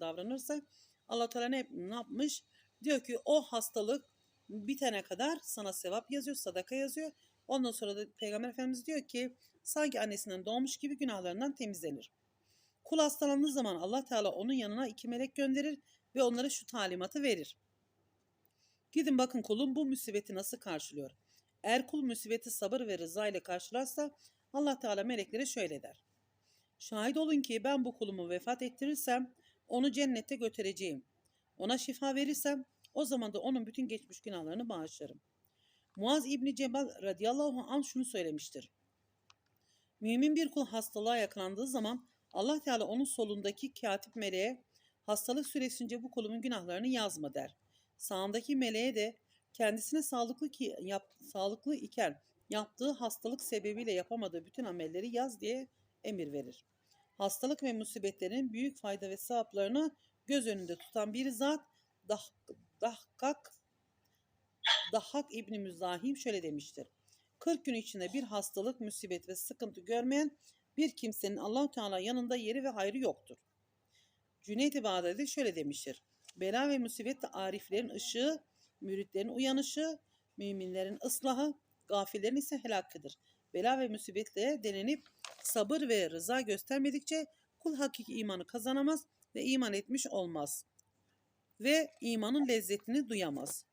davranırsa Allah Teala ne, ne yapmış? Diyor ki o hastalık bitene kadar sana sevap yazıyor, sadaka yazıyor. Ondan sonra da Peygamber Efendimiz diyor ki sanki annesinden doğmuş gibi günahlarından temizlenir. Kul hastalandığı zaman Allah Teala onun yanına iki melek gönderir ve onlara şu talimatı verir. Gidin bakın kulum bu musibeti nasıl karşılıyor. Eğer kul musibeti sabır ve rıza ile karşılarsa Allah Teala meleklere şöyle der. Şahit olun ki ben bu kulumu vefat ettirirsem onu cennete götüreceğim. Ona şifa verirsem o zaman da onun bütün geçmiş günahlarını bağışlarım. Muaz İbni Cebel radıyallahu anh şunu söylemiştir. Mümin bir kul hastalığa yakalandığı zaman Allah Teala onun solundaki katip meleğe hastalık süresince bu kulumun günahlarını yazma der. Sağındaki meleğe de kendisine sağlıklı ki yap, sağlıklı iken yaptığı hastalık sebebiyle yapamadığı bütün amelleri yaz diye emir verir. Hastalık ve musibetlerin büyük fayda ve sevaplarını göz önünde tutan bir zat Dah, Dahkak Dahhak İbni Müzahim şöyle demiştir. 40 gün içinde bir hastalık, musibet ve sıkıntı görmeyen bir kimsenin allah Teala yanında yeri ve hayrı yoktur. Cüneyt-i Bağdadi şöyle demiştir. Bela ve musibet de ariflerin ışığı, müritlerin uyanışı, müminlerin ıslahı, gafillerin ise helakıdır. Bela ve musibetle denenip sabır ve rıza göstermedikçe kul hakiki imanı kazanamaz ve iman etmiş olmaz. Ve imanın lezzetini duyamaz.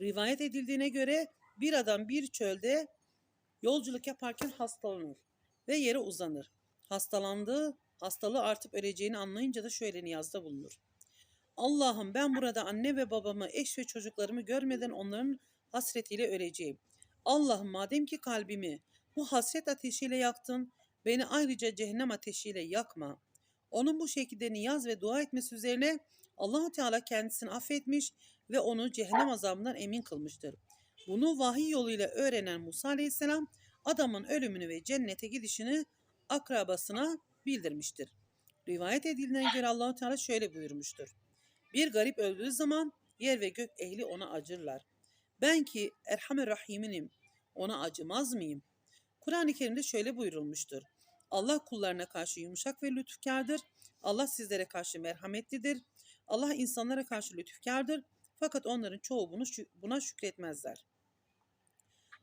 Rivayet edildiğine göre bir adam bir çölde yolculuk yaparken hastalanır ve yere uzanır. Hastalandığı, hastalığı artıp öleceğini anlayınca da şöyle niyazda bulunur. Allah'ım ben burada anne ve babamı, eş ve çocuklarımı görmeden onların hasretiyle öleceğim. Allah'ım madem ki kalbimi bu hasret ateşiyle yaktın, beni ayrıca cehennem ateşiyle yakma. Onun bu şekilde niyaz ve dua etmesi üzerine Allahu Teala kendisini affetmiş ve onu cehennem azabından emin kılmıştır. Bunu vahiy yoluyla öğrenen Musa Aleyhisselam adamın ölümünü ve cennete gidişini akrabasına bildirmiştir. Rivayet edildiğine göre Allahu Teala şöyle buyurmuştur. Bir garip öldüğü zaman yer ve gök ehli ona acırlar. Ben ki Erhamer Rahiminim ona acımaz mıyım? Kur'an-ı Kerim'de şöyle buyurulmuştur. Allah kullarına karşı yumuşak ve lütufkardır. Allah sizlere karşı merhametlidir. Allah insanlara karşı lütufkardır. Fakat onların çoğu bunu buna şükretmezler.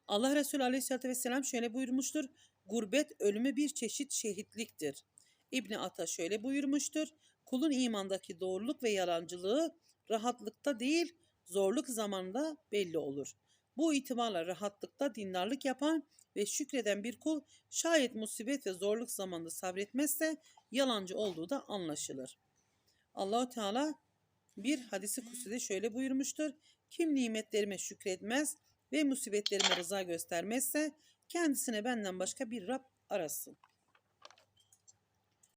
Allah Resulü Aleyhisselatü Vesselam şöyle buyurmuştur. Gurbet ölümü bir çeşit şehitliktir. İbni Ata şöyle buyurmuştur. Kulun imandaki doğruluk ve yalancılığı rahatlıkta değil zorluk zamanında belli olur. Bu itibarla rahatlıkta dindarlık yapan ve şükreden bir kul şayet musibet ve zorluk zamanında sabretmezse yalancı olduğu da anlaşılır. Allahu Teala bir hadisi kutside şöyle buyurmuştur. Kim nimetlerime şükretmez ve musibetlerime rıza göstermezse kendisine benden başka bir Rab arasın.